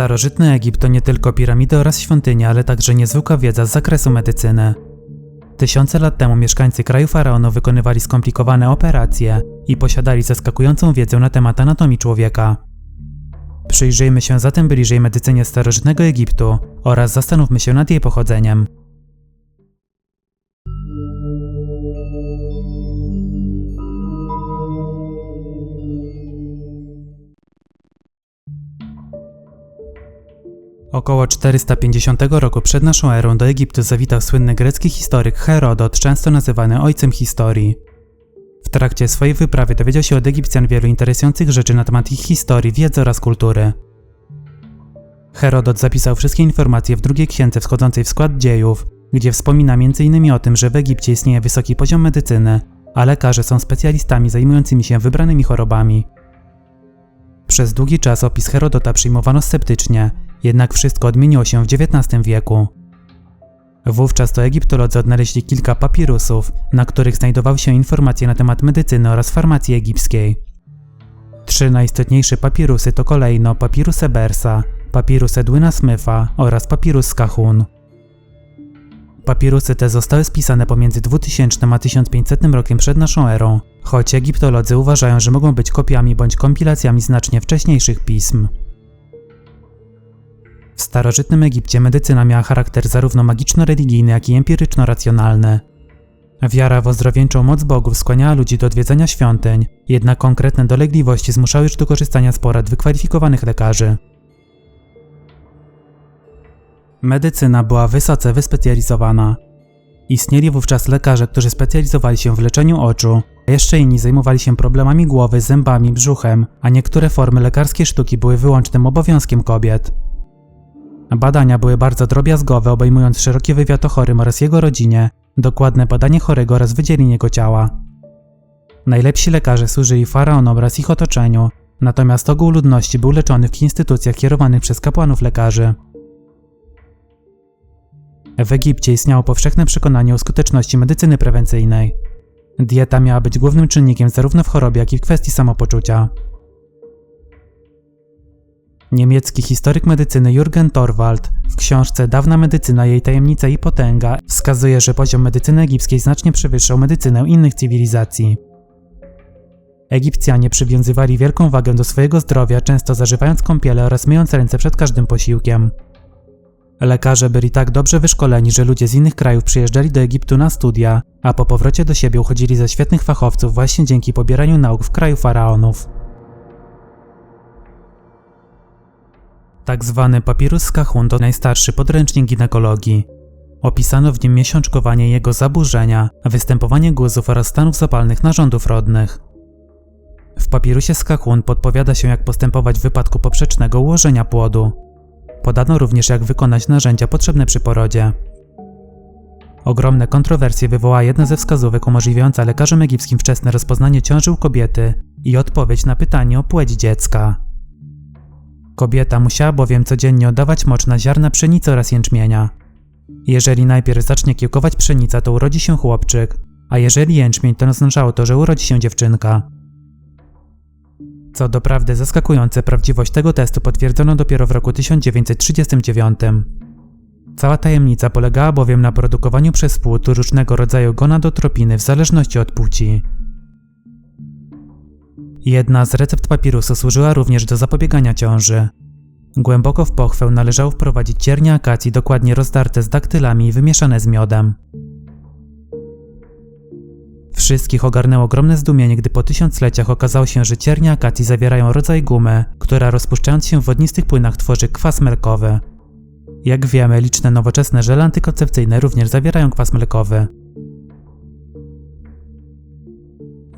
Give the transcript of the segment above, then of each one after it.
Starożytny Egipt to nie tylko piramidy oraz świątynie, ale także niezwykła wiedza z zakresu medycyny. Tysiące lat temu mieszkańcy kraju faraonu wykonywali skomplikowane operacje i posiadali zaskakującą wiedzę na temat anatomii człowieka. Przyjrzyjmy się zatem bliżej medycynie starożytnego Egiptu oraz zastanówmy się nad jej pochodzeniem. Około 450 roku przed naszą erą do Egiptu zawitał słynny grecki historyk Herodot, często nazywany ojcem historii. W trakcie swojej wyprawy dowiedział się od Egipcjan wielu interesujących rzeczy na temat ich historii, wiedzy oraz kultury. Herodot zapisał wszystkie informacje w drugiej księdze wschodzącej w skład dziejów, gdzie wspomina m.in. o tym, że w Egipcie istnieje wysoki poziom medycyny, a lekarze są specjalistami zajmującymi się wybranymi chorobami. Przez długi czas opis Herodota przyjmowano sceptycznie, jednak wszystko odmieniło się w XIX wieku. Wówczas to egiptolodzy odnaleźli kilka papirusów, na których znajdowały się informacje na temat medycyny oraz farmacji egipskiej. Trzy najistotniejsze papirusy to kolejno papirus Ebersa, papirus Edwina Smitha oraz papirus Skahun. Papirusy te zostały spisane pomiędzy 2000 a 1500 rokiem przed naszą erą, choć egiptolodzy uważają, że mogą być kopiami bądź kompilacjami znacznie wcześniejszych pism. W starożytnym Egipcie medycyna miała charakter zarówno magiczno-religijny, jak i empiryczno-racjonalny. Wiara w ozdrowieńczą moc bogów skłaniała ludzi do odwiedzania świątyń, jednak konkretne dolegliwości zmuszały już do korzystania z porad wykwalifikowanych lekarzy. Medycyna była wysoce wyspecjalizowana. Istnieli wówczas lekarze, którzy specjalizowali się w leczeniu oczu, a jeszcze inni zajmowali się problemami głowy, zębami, brzuchem, a niektóre formy lekarskiej sztuki były wyłącznym obowiązkiem kobiet. Badania były bardzo drobiazgowe, obejmując szeroki wywiad o chorym oraz jego rodzinie, dokładne badanie chorego oraz wydzielenie jego ciała. Najlepsi lekarze służyli faraonom oraz ich otoczeniu, natomiast ogół ludności był leczony w instytucjach kierowanych przez kapłanów lekarzy. W Egipcie istniało powszechne przekonanie o skuteczności medycyny prewencyjnej. Dieta miała być głównym czynnikiem zarówno w chorobie, jak i w kwestii samopoczucia. Niemiecki historyk medycyny Jürgen Torwald w książce Dawna medycyna, jej tajemnica i potęga wskazuje, że poziom medycyny egipskiej znacznie przewyższał medycynę innych cywilizacji. Egipcjanie przywiązywali wielką wagę do swojego zdrowia, często zażywając kąpiele oraz myjąc ręce przed każdym posiłkiem. Lekarze byli tak dobrze wyszkoleni, że ludzie z innych krajów przyjeżdżali do Egiptu na studia, a po powrocie do siebie uchodzili za świetnych fachowców właśnie dzięki pobieraniu nauk w kraju faraonów. Tak zwany papirus Skahun to najstarszy podręcznik ginekologii. Opisano w nim miesiączkowanie jego zaburzenia, występowanie guzów oraz stanów zapalnych narządów rodnych. W papirusie Skahun podpowiada się jak postępować w wypadku poprzecznego ułożenia płodu. Podano również jak wykonać narzędzia potrzebne przy porodzie. Ogromne kontrowersje wywołała jedna ze wskazówek umożliwiająca lekarzom egipskim wczesne rozpoznanie ciąży u kobiety i odpowiedź na pytanie o płeć dziecka. Kobieta musiała bowiem codziennie oddawać mocz na ziarna pszenicy oraz jęczmienia. Jeżeli najpierw zacznie kiełkować pszenica, to urodzi się chłopczyk, a jeżeli jęczmień, to oznaczało to, że urodzi się dziewczynka. Co doprawdy zaskakujące, prawdziwość tego testu potwierdzono dopiero w roku 1939. Cała tajemnica polegała bowiem na produkowaniu przez płód różnego rodzaju gonadotropiny w zależności od płci. Jedna z recept papirusu służyła również do zapobiegania ciąży. Głęboko w pochwę należało wprowadzić ciernie akacji dokładnie rozdarte z daktylami i wymieszane z miodem. Wszystkich ogarnęło ogromne zdumienie, gdy po tysiącleciach okazało się, że ciernie akacji zawierają rodzaj gumy, która rozpuszczając się w wodnistych płynach tworzy kwas mlekowy. Jak wiemy, liczne nowoczesne żele antykoncepcyjne również zawierają kwas mlekowy.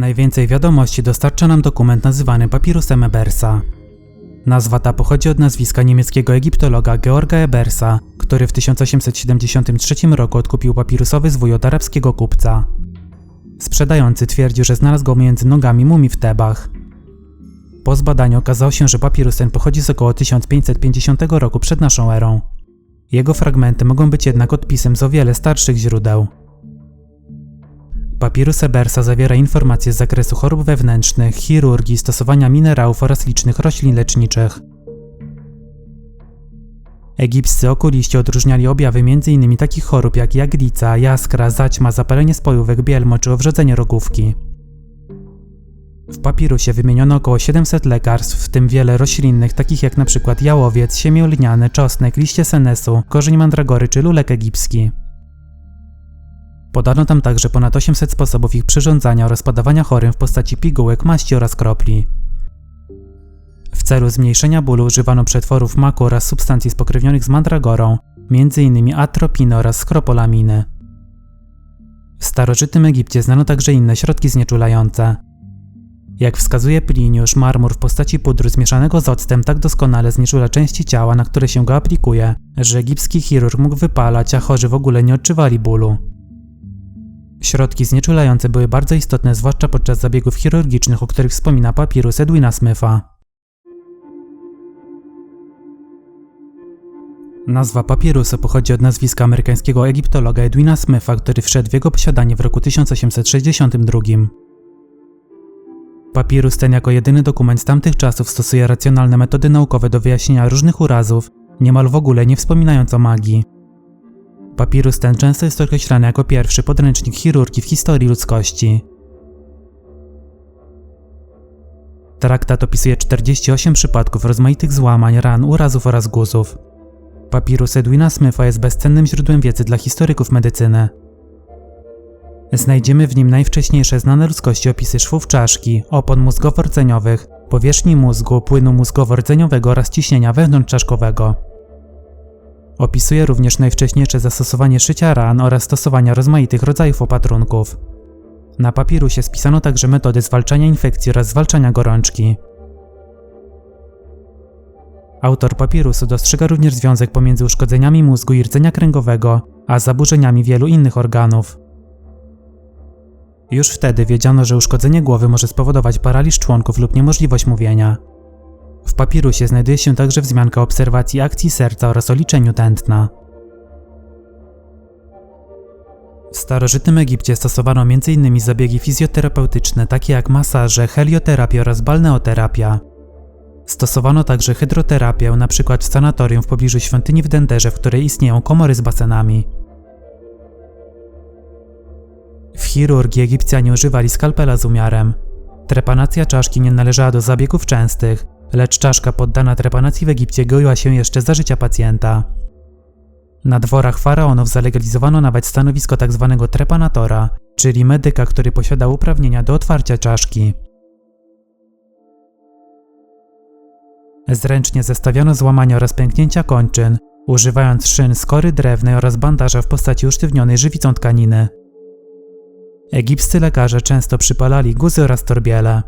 Najwięcej wiadomości dostarcza nam dokument nazywany papirusem Ebersa. Nazwa ta pochodzi od nazwiska niemieckiego egiptologa Georga Ebersa, który w 1873 roku odkupił papirusowy zwój od arabskiego kupca. Sprzedający twierdził, że znalazł go między nogami mumii w Tebach. Po zbadaniu okazało się, że papirus ten pochodzi z około 1550 roku przed naszą erą. Jego fragmenty mogą być jednak odpisem z o wiele starszych źródeł. Papirus Ebersa zawiera informacje z zakresu chorób wewnętrznych, chirurgii, stosowania minerałów oraz licznych roślin leczniczych. Egipscy okuliści odróżniali objawy m.in. takich chorób jak jagrica, jaskra, zaćma, zapalenie spojówek, bielmo czy owrzodzenie rogówki. W papirusie wymieniono około 700 lekarstw, w tym wiele roślinnych, takich jak np. jałowiec, siemię lniane, czosnek, liście senesu, korzeń mandragory czy lulek egipski. Podano tam także ponad 800 sposobów ich przyrządzania oraz podawania chorym w postaci pigułek, maści oraz kropli. W celu zmniejszenia bólu używano przetworów maku oraz substancji spokrewnionych z mandragorą, m.in. atropiny oraz skropolaminy. W starożytnym Egipcie znano także inne środki znieczulające. Jak wskazuje Pliniusz, marmur w postaci pudru zmieszanego z octem tak doskonale znieczula części ciała, na które się go aplikuje, że egipski chirurg mógł wypalać, a chorzy w ogóle nie odczuwali bólu. Środki znieczulające były bardzo istotne, zwłaszcza podczas zabiegów chirurgicznych, o których wspomina papirus Edwina Smitha. Nazwa papirusu pochodzi od nazwiska amerykańskiego egiptologa Edwina Smitha, który wszedł w jego posiadanie w roku 1862. Papirus ten jako jedyny dokument z tamtych czasów stosuje racjonalne metody naukowe do wyjaśnienia różnych urazów, niemal w ogóle nie wspominając o magii. Papirus ten często jest określany jako pierwszy podręcznik chirurgii w historii ludzkości. Traktat opisuje 48 przypadków rozmaitych złamań, ran, urazów oraz guzów. Papirus Edwina Smitha jest bezcennym źródłem wiedzy dla historyków medycyny. Znajdziemy w nim najwcześniejsze znane ludzkości opisy szwów czaszki, opon mózgowo-rdzeniowych, powierzchni mózgu, płynu mózgowo-rdzeniowego oraz ciśnienia wewnątrzczaszkowego. Opisuje również najwcześniejsze zastosowanie szycia ran oraz stosowania rozmaitych rodzajów opatrunków. Na papirusie spisano także metody zwalczania infekcji oraz zwalczania gorączki. Autor papirusu dostrzega również związek pomiędzy uszkodzeniami mózgu i rdzenia kręgowego, a zaburzeniami wielu innych organów. Już wtedy wiedziano, że uszkodzenie głowy może spowodować paraliż członków lub niemożliwość mówienia. W papirusie znajduje się także wzmianka obserwacji akcji serca oraz o liczeniu tętna. W starożytnym Egipcie stosowano m.in. zabiegi fizjoterapeutyczne takie jak masaże, helioterapia oraz balneoterapia. Stosowano także hydroterapię, np. w sanatorium w pobliżu świątyni w Denderze, w której istnieją komory z basenami. W chirurgii Egipcjanie używali skalpela z umiarem. Trepanacja czaszki nie należała do zabiegów częstych, lecz czaszka poddana trepanacji w Egipcie goiła się jeszcze za życia pacjenta. Na dworach faraonów zalegalizowano nawet stanowisko tzw. Tak trepanatora, czyli medyka, który posiadał uprawnienia do otwarcia czaszki. Zręcznie zestawiano złamania oraz pęknięcia kończyn, używając szyn, skory drewnej oraz bandaża w postaci usztywnionej żywicą tkaniny. Egipscy lekarze często przypalali guzy oraz torbiele.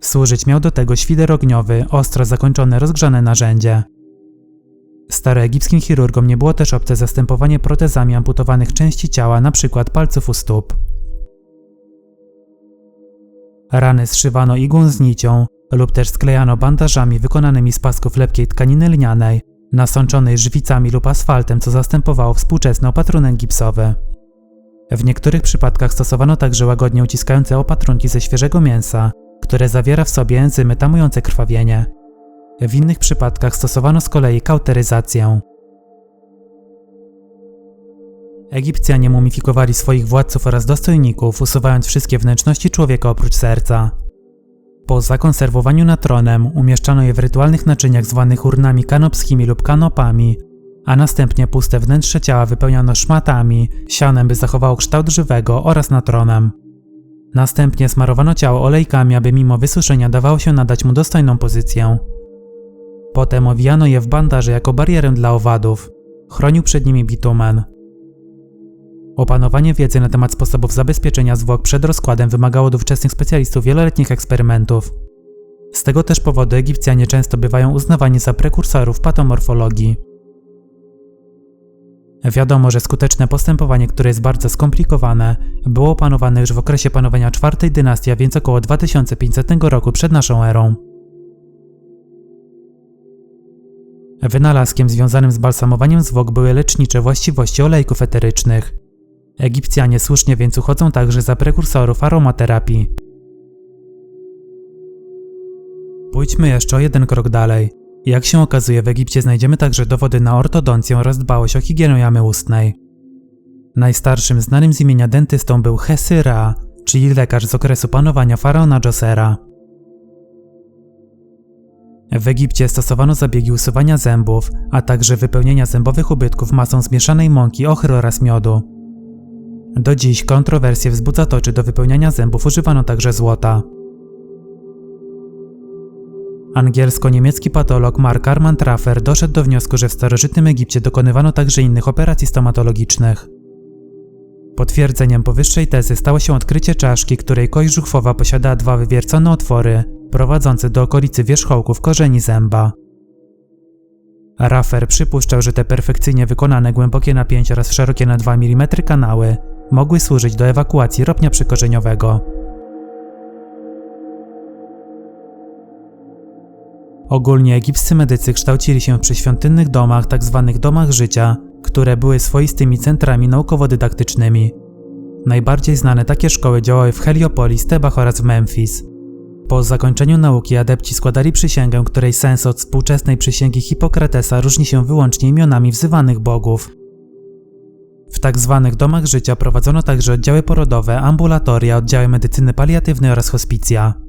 Służyć miał do tego świder ogniowy, ostro zakończone rozgrzane narzędzie. Staroegipskim chirurgom nie było też obce zastępowanie protezami amputowanych części ciała, np. palców u stóp. Rany zszywano igłą z nicią lub też sklejano bandażami wykonanymi z pasków lepkiej tkaniny lnianej, nasączonej żywicami lub asfaltem, co zastępowało współczesny opatrunek gipsowy. W niektórych przypadkach stosowano także łagodnie uciskające opatrunki ze świeżego mięsa, które zawiera w sobie enzymy tamujące krwawienie. W innych przypadkach stosowano z kolei kauteryzację. Egipcjanie mumifikowali swoich władców oraz dostojników, usuwając wszystkie wnętrzności człowieka oprócz serca. Po zakonserwowaniu nad tronem umieszczano je w rytualnych naczyniach zwanych urnami kanopskimi lub kanopami, a następnie puste wnętrze ciała wypełniano szmatami, sianem by zachowało kształt żywego oraz natronem. Następnie smarowano ciało olejkami, aby mimo wysuszenia dawało się nadać mu dostojną pozycję. Potem owijano je w bandaże jako barierę dla owadów. Chronił przed nimi bitumen. Opanowanie wiedzy na temat sposobów zabezpieczenia zwłok przed rozkładem wymagało od ówczesnych specjalistów wieloletnich eksperymentów. Z tego też powodu Egipcjanie często bywają uznawani za prekursorów patomorfologii. Wiadomo, że skuteczne postępowanie, które jest bardzo skomplikowane, było opanowane już w okresie panowania czwartej dynastii, a więc około 2500 roku przed naszą erą. Wynalazkiem związanym z balsamowaniem zwłok były lecznicze właściwości olejków eterycznych. Egipcjanie słusznie więc uchodzą także za prekursorów aromaterapii. Pójdźmy jeszcze o jeden krok dalej. Jak się okazuje, w Egipcie znajdziemy także dowody na ortodoncję oraz dbałość o higienę jamy ustnej. Najstarszym znanym z imienia dentystą był Hesy Ra, czyli lekarz z okresu panowania faraona Josera. W Egipcie stosowano zabiegi usuwania zębów, a także wypełnienia zębowych ubytków masą zmieszanej mąki, ochry oraz miodu. Do dziś kontrowersje wzbudza to, czy do wypełniania zębów używano także złota. Angielsko-niemiecki patolog Mark Armand Raffer doszedł do wniosku, że w starożytnym Egipcie dokonywano także innych operacji stomatologicznych. Potwierdzeniem powyższej tezy stało się odkrycie czaszki, której kość żuchwowa posiadała dwa wywiercone otwory, prowadzące do okolicy wierzchołków korzeni zęba. Raffer przypuszczał, że te perfekcyjnie wykonane głębokie napięcia oraz szerokie na 2 mm kanały mogły służyć do ewakuacji ropnia przykorzeniowego. Ogólnie egipscy medycy kształcili się przy świątynnych domach, tzw. Tak domach życia, które były swoistymi centrami naukowo-dydaktycznymi. Najbardziej znane takie szkoły działały w Heliopolis, Tebach oraz w Memphis. Po zakończeniu nauki adepci składali przysięgę, której sens od współczesnej przysięgi Hipokratesa różni się wyłącznie imionami wzywanych bogów. W tak zwanych domach życia prowadzono także oddziały porodowe, ambulatoria, oddziały medycyny paliatywnej oraz hospicja.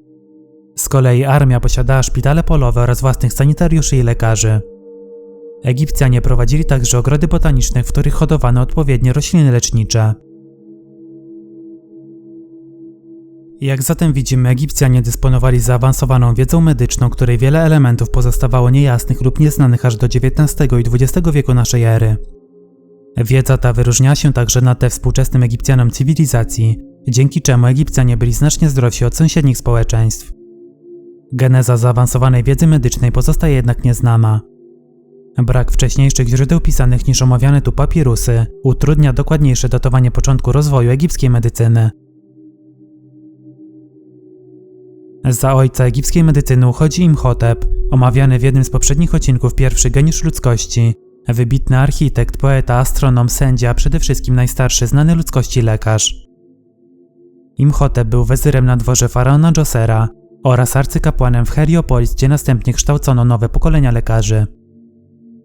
Z kolei armia posiadała szpitale polowe oraz własnych sanitariuszy i lekarzy. Egipcjanie prowadzili także ogrody botaniczne, w których hodowano odpowiednie rośliny lecznicze. Jak zatem widzimy, Egipcjanie dysponowali zaawansowaną wiedzą medyczną, której wiele elementów pozostawało niejasnych lub nieznanych aż do XIX i XX wieku naszej ery. Wiedza ta wyróżniała się także na te współczesnym Egipcjanom cywilizacji, dzięki czemu Egipcjanie byli znacznie zdrowsi od sąsiednich społeczeństw. Geneza zaawansowanej wiedzy medycznej pozostaje jednak nieznana. Brak wcześniejszych źródeł pisanych niż omawiane tu papirusy utrudnia dokładniejsze datowanie początku rozwoju egipskiej medycyny. Za ojca egipskiej medycyny uchodzi Imhotep, omawiany w jednym z poprzednich odcinków pierwszy geniusz ludzkości, wybitny architekt, poeta, astronom, sędzia, przede wszystkim najstarszy znany ludzkości lekarz. Imhotep był wezyrem na dworze faraona Josera oraz arcykapłanem w Heliopolis, gdzie następnie kształcono nowe pokolenia lekarzy.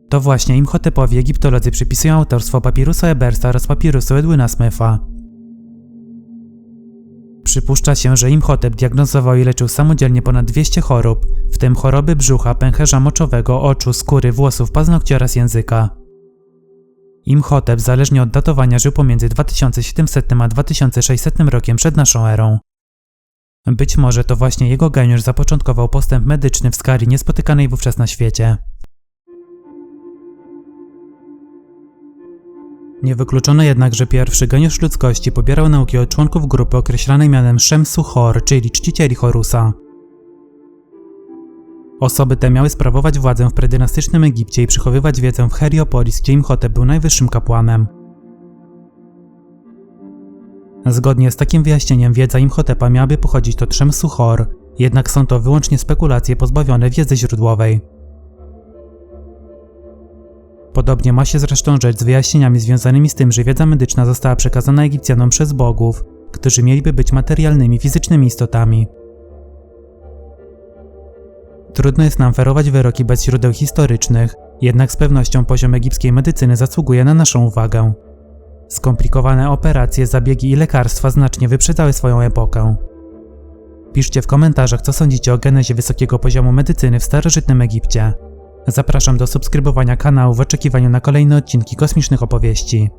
To właśnie Imhotepowi egiptolodzy przypisują autorstwo papirusu Ebersa oraz papirusu Edwina Smitha. Przypuszcza się, że Imhotep diagnozował i leczył samodzielnie ponad 200 chorób, w tym choroby brzucha, pęcherza moczowego, oczu, skóry, włosów, paznokci oraz języka. Imhotep zależnie od datowania żył pomiędzy 2700 a 2600 rokiem przed naszą erą. Być może to właśnie jego geniusz zapoczątkował postęp medyczny w skali niespotykanej wówczas na świecie. Niewykluczone jednak, że pierwszy geniusz ludzkości pobierał nauki od członków grupy określanej mianem Shemsu Hor, czyli czcicieli Horusa. Osoby te miały sprawować władzę w predynastycznym Egipcie i przechowywać wiedzę w Heliopolis, gdzie Imhotep był najwyższym kapłanem. Zgodnie z takim wyjaśnieniem wiedza Imhotepa miałaby pochodzić od Shemsu Hor, jednak są to wyłącznie spekulacje pozbawione wiedzy źródłowej. Podobnie ma się zresztą rzecz z wyjaśnieniami związanymi z tym, że wiedza medyczna została przekazana Egipcjanom przez bogów, którzy mieliby być materialnymi, fizycznymi istotami. Trudno jest nam ferować wyroki bez źródeł historycznych, jednak z pewnością poziom egipskiej medycyny zasługuje na naszą uwagę. Skomplikowane operacje, zabiegi i lekarstwa znacznie wyprzedzały swoją epokę. Piszcie w komentarzach, co sądzicie o genezie wysokiego poziomu medycyny w starożytnym Egipcie. Zapraszam do subskrybowania kanału w oczekiwaniu na kolejne odcinki kosmicznych opowieści.